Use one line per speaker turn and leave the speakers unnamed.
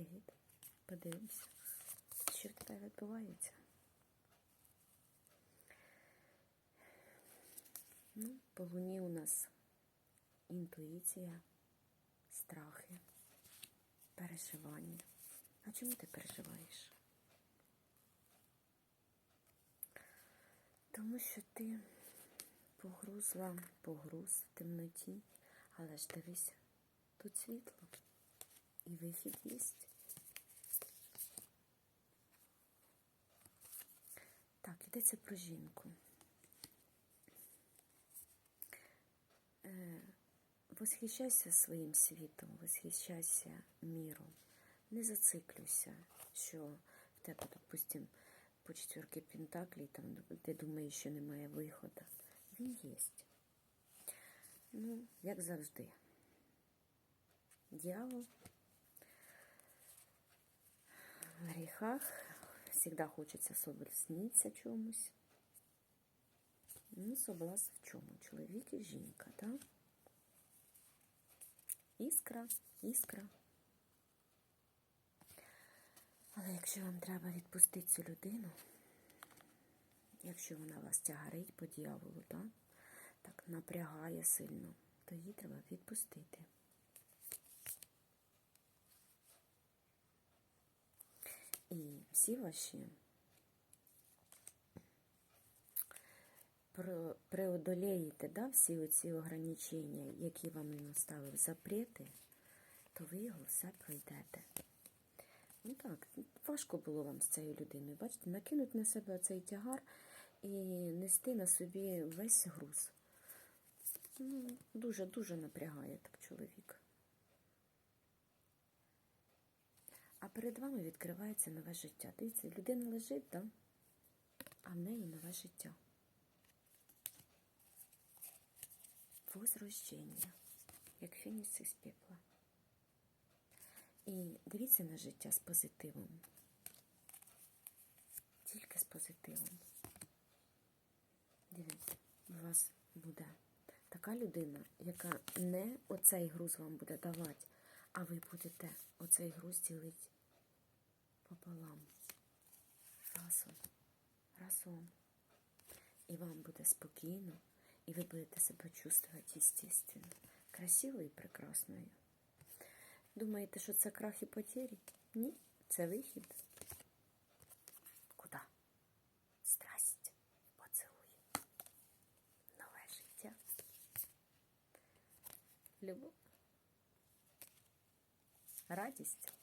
Привіт. Подивимося, що тебе відбувається. Ну, по луні у нас інтуїція, страхи, переживання. А чому ти переживаєш? Тому що ти погрузла, погруз в темноті, але ж дивись, тут світло і вихід є. Так, йдеться про жінку. Е, Восхищайся своїм світом, восхищайся міром. Не зациклюйся, що в тебе, допустим, по четверки Пентаклі, там, ти думаєш, що немає виходу. Він є. Ну, як завжди. Дьявол в гріхах завжди хочеться соблазнитися чомусь. Ну, соблазн в чому? Чоловік і жінка, так? Іскра, іскра. Але якщо вам треба відпустити цю людину, якщо вона вас тягарить по дьяволу, так, так напрягає сильно, то її треба відпустити. І всі ваші преодолієте да, всі оці ограничення, які вам він наставив запрети, то ви його все пройдете. Ну так, важко було вам з цією людиною. Бачите, накинути на себе цей тягар і нести на собі весь груз. Ну, дуже-дуже напрягає так чоловік. Перед вами відкривається нове життя. Дивіться, людина лежить, да? а в неї нове життя. Возрождення, як фінікс із пепла. І дивіться на життя з позитивом. Тільки з позитивом. Дивіться, у вас буде така людина, яка не оцей груз вам буде давати, а ви будете оцей груз ділити пополам. Разом. Разом. І вам буде спокійно, і ви будете себе чувствувати естественно, красивою і прекрасною. Думаєте, що це крах і потері? Ні, це вихід. Куди? Страсть, поцілуй. Нове життя. Любов. Радість.